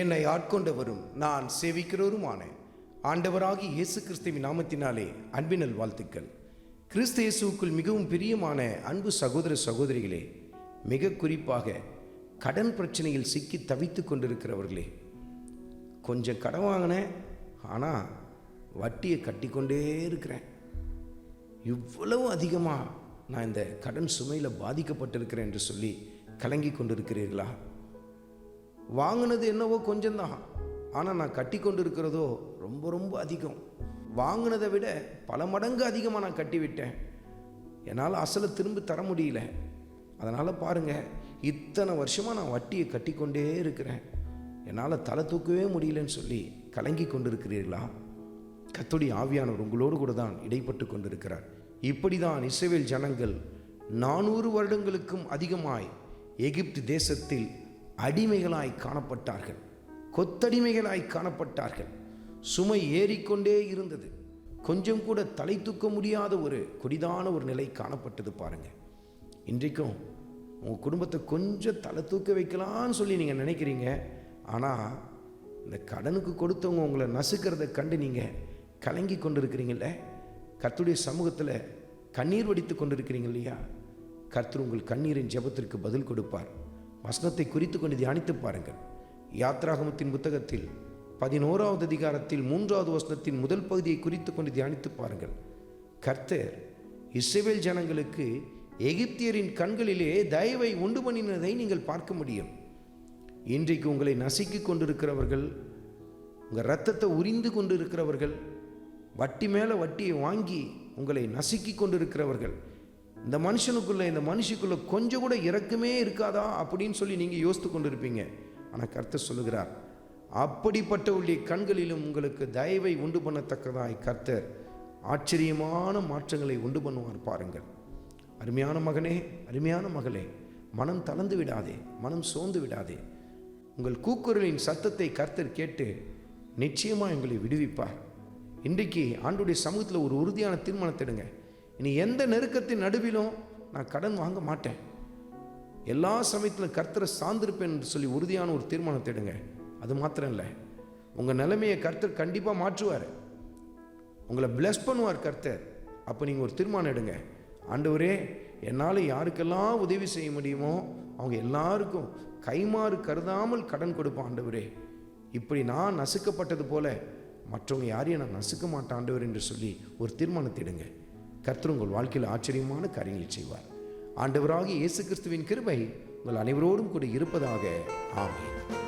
என்னை ஆட்கொண்டவரும் நான் சேவிக்கிறவருமான ஆண்டவராகி இயேசு கிறிஸ்துவின் நாமத்தினாலே அன்பினல் வாழ்த்துக்கள். கிறிஸ்து இயேசுவுக்குள் மிகவும் பிரியமான அன்பு சகோதர சகோதரிகளே மிக குறிப்பாக கடன் பிரச்சனையில் சிக்கி தவித்து கொண்டிருக்கிறவர்களே கொஞ்சம் கடன் வாங்கினேன் ஆனால் வட்டியை கட்டிக்கொண்டே இருக்கிறேன். இவ்வளவு அதிகமாக நான் இந்த கடன் சுமையில் பாதிக்கப்பட்டிருக்கிறேன் என்று சொல்லி கலங்கி கொண்டிருக்கிறீர்களா? வாங்கினது என்னவோ கொஞ்சம்தான். ஆனால் நான் கட்டி கொண்டு இருக்கிறதோ ரொம்ப ரொம்ப அதிகம். வாங்கினதை விட பல மடங்கு அதிகமாக நான் கட்டிவிட்டேன். என்னால் அசலை திரும்ப தர முடியல. அதனால் பாருங்கள் இத்தனை வருஷமாக நான் வட்டியை கட்டிக்கொண்டே இருக்கிறேன். என்னால் தலை தூக்கவே முடியலன்னு சொல்லி கலங்கி கொண்டிருக்கிறீர்களா? கத்தோடி ஆவியானவர் உங்களோடு கூட தான் இடைப்பட்டு கொண்டிருக்கிறார். இப்படி தான் இஸ்ரவேல் ஜனங்கள் நானூறு வருடங்களுக்கும் அதிகமாய் எகிப்து தேசத்தில் அடிமைகளாய் காணப்பட்டார்கள். கொத்தடிமைகளாய் காணப்பட்டார்கள். சுமை ஏறிக்கொண்டே இருந்தது. கொஞ்சம் கூட தலை தூக்க முடியாத ஒரு கொடிதான ஒரு நிலை காணப்பட்டது பாருங்க. இன்றைக்கும் உங்கள் குடும்பத்தை கொஞ்சம் தலை தூக்க வைக்கலான்னு சொல்லி நீங்கள் நினைக்கிறீங்க. ஆனால் இந்த கடனுக்கு கொடுத்தவங்க உங்களை நசுக்கிறத கண்டு நீங்கள் கலங்கி கொண்டு இருக்கிறீங்கள சமூகத்தில் கண்ணீர் வடித்து கொண்டு இருக்கிறீங்க இல்லையா? கர்த்தர் உங்கள் கண்ணீரின் ஜெபத்திற்கு பதில் கொடுப்பார். வசனத்தை குறித்து கொண்டு தியானித்து பாருங்கள். யாத்ராகமத்தின் புத்தகத்தில் பதினோராவது அதிகாரத்தில் மூன்றாவது வசனத்தின் முதல் பகுதியை குறித்து கொண்டு தியானித்து பாருங்கள். கர்த்தர் இஸ்ரவேல் ஜனங்களுக்கு எகிப்தியரின் கண்களிலே தயவை உண்டு பண்ணினதை நீங்கள் பார்க்க முடியும். இன்றைக்கு உங்களை நசுக்கி கொண்டிருக்கிறவர்கள் உங்கள் ரத்தத்தை உரிந்து கொண்டு இருக்கிறவர்கள் வட்டி மேலே வட்டியை வாங்கி உங்களை நசுக்கி கொண்டிருக்கிறவர்கள் இந்த மனுஷனுக்குள்ளே இந்த மனுஷிக்குள்ளே கொஞ்சம் கூட இறக்கமே இருக்காதா அப்படின்னு சொல்லி நீங்கள் யோசித்து கொண்டு இருப்பீங்க ஆனால் கர்த்தர் சொல்லுகிறார் அப்படிப்பட்டவருடைய கண்களிலும் உங்களுக்கு தயவை உண்டு பண்ணத்தக்கதாய் கர்த்தர். ஆச்சரியமான மாற்றங்களை உண்டு பண்ணுவார் பாருங்கள். அருமையான மகனே அருமையான மகளே மனம் தளர்ந்து விடாதே மனம் சோர்ந்து விடாதே. உங்கள் கூக்குரலின் சத்தத்தை கர்த்தர் கேட்டு நிச்சயமாக எங்களை விடுவிப்பார். இன்றைக்கு ஆண்டுடைய சமூகத்தில் ஒரு உறுதியான தீர்மானத்திடுங்க இனி எந்த நெருக்கத்தின் நடுவிலும் நான் கடன் வாங்க மாட்டேன். எல்லா சமயத்திலும் கர்த்தரை சார்ந்திருப்பேன் என்று சொல்லி உறுதியான ஒரு தீர்மானத்தை எடுங்க அது மாத்திரம் இல்லை உங்கள் நிலைமையை கர்த்தர் கண்டிப்பாக மாற்றுவார். உங்களை பிளஸ் பண்ணுவார் கர்த்தர். அப்போ நீங்கள் ஒரு தீர்மானம் எடுங்க. ஆண்டவரே என்னால் யாருக்கெல்லாம் உதவி செய்ய முடியுமோ அவங்க எல்லாருக்கும் கைமாறு கருதாமல் கடன் கொடுப்பான் ஆண்டவரே. இப்படி நான் நசுக்கப்பட்டது போல மற்றவங்க யாரையும் நான் நசுக்க மாட்டேன் ஆண்டவர் என்று சொல்லி ஒரு தீர்மானத்தை எடுங்க கர்த்தர் உங்கள் வாழ்க்கையில் ஆச்சரியமான காரியங்களை செய்வார். ஆண்டவராகிய இயேசு கிறிஸ்துவின் கிருபை உங்கள் அனைவரோடும் கூட இருப்பதாக ஆமேன்.